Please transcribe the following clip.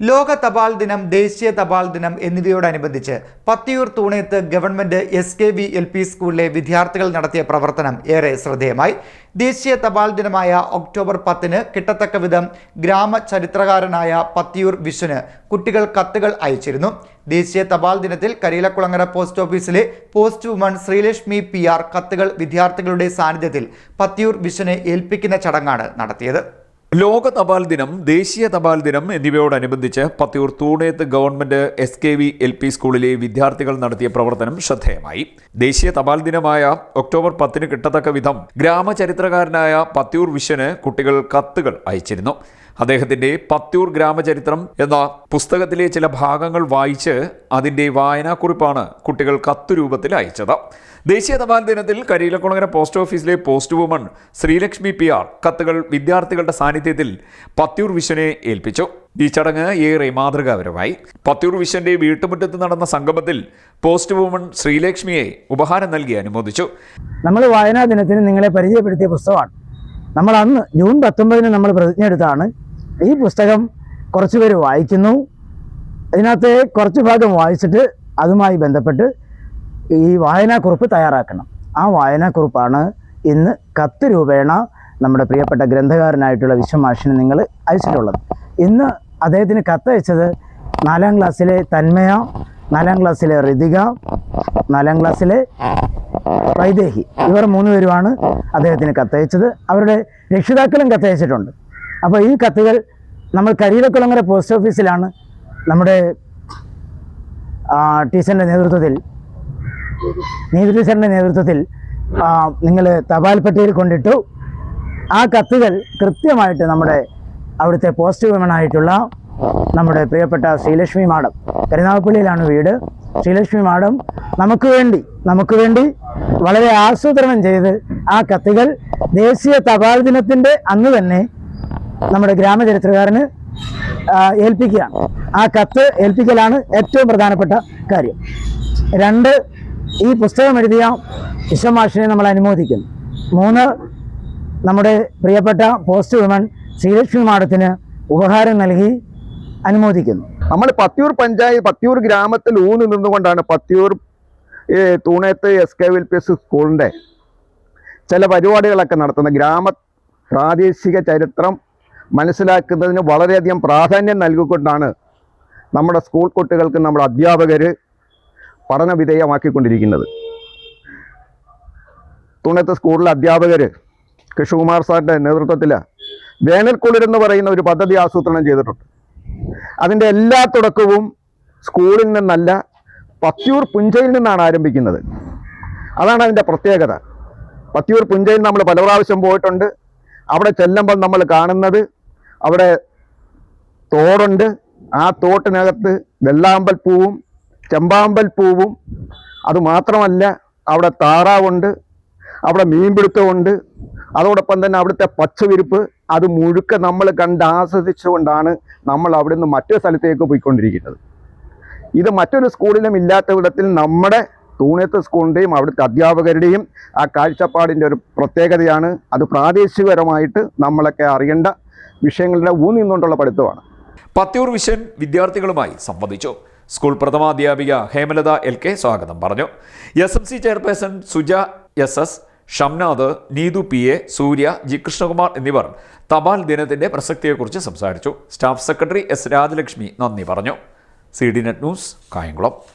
ലോക തപാൽ ദിനം ദേശീയ തപാൽ ദിനം എന്നിവയോടനുബന്ധിച്ച് Pathiyoor Thoonethu government S K V L P സ്കൂളിലെ വിദ്യാർത്ഥികൾ നടത്തിയ പ്രവർത്തനം ഏറെ ശ്രദ്ധേയമായി. ദേശീയ തപാൽ ദിനമായ ഒക്ടോബർ പത്തിന് കിട്ടത്തക്ക വിധം ഗ്രാമചരിത്രകാരനായ പത്തിയൂർ വിശ്വന് കുട്ടികൾ കത്തുകൾ അയച്ചിരുന്നു. ദേശീയ തപാൽ ദിനത്തിൽ കരീലക്കുളങ്ങര പോസ്റ്റ് ഓഫീസിലെ post woman Sreelakshmi P R കത്തുകൾ വിദ്യാർത്ഥികളുടെ സാന്നിധ്യത്തിൽ പത്തിയൂർ വിശ്വനെ ഏൽപ്പിക്കുന്ന ചടങ്ങാണ് നടത്തിയത്. ലോക തപാൽ ദിനം ദേശീയ തപാൽ ദിനം എന്നിവയോടനുബന്ധിച്ച് Pathiyoor Thoonethu government S K V L P സ്കൂളിലെ വിദ്യാർത്ഥികൾ നടത്തിയ പ്രവർത്തനം ശ്രദ്ധേയമായി. ദേശീയ തപാൽ ദിനമായ ഒക്ടോബർ പത്തിന് കിട്ടത്തക്ക വിധം ഗ്രാമചരിത്രകാരനായ പത്തിയൂർ വിശ്വന് കുട്ടികൾ കത്തുകൾ അയച്ചിരുന്നു. അദ്ദേഹത്തിന്റെ പത്യൂർ ഗ്രാമചരിത്രം എന്ന പുസ്തകത്തിലെ ചില ഭാഗങ്ങൾ വായിച്ച് അതിന്റെ വായനാക്കുറിപ്പാണ് കുട്ടികൾ കത്തുരൂപത്തിൽ അയച്ചത്. ദേശീയ തപാൽ ദിനത്തിൽ കരിയിലക്കുളങ്ങര പോസ്റ്റ് ഓഫീസിലെ post woman Sreelakshmi P R കത്തുകൾ വിദ്യാർത്ഥികളുടെ സാന്നിധ്യത്തിൽ പത്യൂർ വിശ്വനെ ഏൽപ്പിച്ചു. ഈ ചടങ്ങ് ഏറെ മാതൃകാപരമായി. പത്തിയൂർ വിശ്വന്റെ വീട്ടുമുറ്റത്ത് നടന്ന സംഗമത്തിൽ പോസ്റ്റ് വുമൺ ശ്രീലക്ഷ്മിയെ ഉപഹാരം നൽകി അനുമോദിച്ചു. നമ്മൾ വായനാ ദിനത്തിന് നിങ്ങളെ പരിചയപ്പെടുത്തിയ പുസ്തകമാണ്. നമ്മൾ അന്ന് ജൂൺ പത്തൊമ്പതിന് നമ്മൾ പ്രതിജ്ഞ എടുത്താണ്. ഈ പുസ്തകം കുറച്ച് പേര് വായിക്കുന്നു. അതിനകത്ത് കുറച്ച് ഭാഗം വായിച്ചിട്ട് അതുമായി ബന്ധപ്പെട്ട് ഈ വായനാക്കുറിപ്പ് തയ്യാറാക്കണം. ആ വായനാക്കുറിപ്പാണ് ഇന്ന് കത്ത് രൂപേണ നമ്മുടെ പ്രിയപ്പെട്ട ഗ്രന്ഥകാരനായിട്ടുള്ള വിശ്വമാഷിന് നിങ്ങൾ അയച്ചിട്ടുള്ളത്. ഇന്ന് അദ്ദേഹത്തിന് കത്തയച്ചത് നാലാം ക്ലാസ്സിലെ തന്മയ നാലാം ക്ലാസ്സിലെ ഋതിക നാലാം ക്ലാസ്സിലെ വൈദേഹി. ഇവർ മൂന്ന് പേരുമാണ് അദ്ദേഹത്തിന് കത്തയച്ചത്. അവരുടെ രക്ഷിതാക്കളും കത്തയച്ചിട്ടുണ്ട്. അപ്പോൾ ഈ കത്തുകൾ നമ്മൾ കരിയിലക്കുളങ്ങര പോസ്റ്റ് ഓഫീസിലാണ് നമ്മുടെ ടീച്ചറിന്റെ നേതൃത്വത്തിൽ നീതി ടീച്ചറിന്റെ നേതൃത്വത്തിൽ നിങ്ങൾ തപാൽ കൊണ്ടിട്ടു ആ കത്തുകൾ കൃത്യമായിട്ട് നമ്മുടെ അവിടുത്തെ പോസ്റ്റ് വുമൺ ആയിട്ടുള്ള നമ്മുടെ പ്രിയപ്പെട്ട ശ്രീലക്ഷ്മി മാഡം കരുനാഗപ്പള്ളിയിലാണ് വീട്. ശ്രീലക്ഷ്മി മാഡം നമുക്ക് വേണ്ടി നമുക്ക് വേണ്ടി വളരെ ആസൂത്രണം ചെയ്ത് ആ കത്തുകൾ ദേശീയ തപാൽ ദിനത്തിന്റെ അന്ന് തന്നെ നമ്മുടെ ഗ്രാമചരിത്രകാരന് ഏൽപ്പിക്കുകയാണ്. ആ കത്ത് ഏൽപ്പിക്കലാണ് ഏറ്റവും പ്രധാനപ്പെട്ട കാര്യം. രണ്ട് ഈ പുസ്തകം എഴുതിയ വിശ്വമാഷിനെ നമ്മൾ അനുമോദിക്കുന്നു. മൂന്ന് നമ്മുടെ പ്രിയപ്പെട്ട പോസ്റ്റ് വുമൺ ശ്രീലക്ഷ്മി മാഡത്തിന് ഉപഹാരം നൽകി അനുമോദിക്കുന്നു. നമ്മൾ പത്തിയൂർ പഞ്ചായത്ത് പത്തിയൂർ ഗ്രാമത്തിൽ ഊന്നി നിന്നുകൊണ്ടാണ് Pathiyoor Thoonethu S K V L P S സ്കൂളിന്റെ ചില പരിപാടികളൊക്കെ നടത്തുന്നത്. ഗ്രാമ പ്രാദേശിക ചരിത്രം മനസ്സിലാക്കുന്നതിന് വളരെയധികം പ്രാധാന്യം നൽകിക്കൊണ്ടാണ് നമ്മുടെ സ്കൂൾ കുട്ടികൾക്ക് നമ്മുടെ അധ്യാപകർ പഠന വിധേയമാക്കിക്കൊണ്ടിരിക്കുന്നത്. തൂണയത്ത് സ്കൂളിലെ അധ്യാപകർ കൃഷ്ണകുമാർ സാറിന്റെ നേതൃത്വത്തിൽ വേനൽക്കുളിരെന്ന് പറയുന്ന ഒരു പദ്ധതി ആസൂത്രണം ചെയ്തിട്ടുണ്ട്. അതിന്റെ എല്ലാ തുടക്കവും സ്കൂളിൽ നിന്നല്ല പത്തിയൂർ പുഞ്ചയിൽ നിന്നാണ് ആരംഭിക്കുന്നത്. അതാണ് അതിന്റെ പ്രത്യേകത. പത്തിയൂർ പുഞ്ചയിൽ നമ്മൾ പല പ്രാവശ്യം പോയിട്ടുണ്ട്. അവിടെ ചെല്ലുമ്പോൾ നമ്മൾ കാണുന്നത് അവിടെ തോടുണ്ട്. ആ തോട്ടിനകത്ത് വെള്ളാമ്പൽ പൂവും ചെമ്പാമ്പൽ പൂവും. അതുമാത്രമല്ല അവിടെ താറാവുണ്ട് അവിടെ മീൻപിടുത്തമുണ്ട്. അതോടൊപ്പം തന്നെ അവിടുത്തെ പച്ചവിരിപ്പ് അത് മുഴുക്ക നമ്മൾ കണ്ട് ആസ്വദിച്ചുകൊണ്ടാണ് നമ്മൾ അവിടെ നിന്ന് മറ്റൊരു സ്ഥലത്തേക്ക് പോയിക്കൊണ്ടിരിക്കുന്നത്. ഇത് മറ്റൊരു സ്കൂളിലും ഇല്ലാത്ത വിധത്തിൽ നമ്മുടെ തൂണയത്ത് സ്കൂളിന്റെയും അവിടുത്തെ അധ്യാപകരുടെയും ആ കാഴ്ചപ്പാടിന്റെ ഒരു പ്രത്യേകതയാണ്. അത് പ്രാദേശികപരമായിട്ട് നമ്മളൊക്കെ അറിയേണ്ട വിഷയങ്ങളുടെ ഊന്നി നിന്നുകൊണ്ടുള്ള പഠിത്തമാണ്. പത്തിയൂർ വിഷൻ വിദ്യാർത്ഥികളുമായി സംവദിച്ചു. സ്കൂൾ പ്രഥമാധ്യാപിക ഹേമലത എൽ കെ സ്വാഗതം പറഞ്ഞു. S M C chairperson Suja S S Shamnath Neethu P A Surya G Krishnakumar എന്നിവർ തപാൽ ദിനത്തിന്റെ പ്രസക്തിയെക്കുറിച്ച് സംസാരിച്ചു. സ്റ്റാഫ് സെക്രട്ടറി എസ് രാജലക്ഷ്മി നന്ദി പറഞ്ഞു. C D net news Kayamkulam.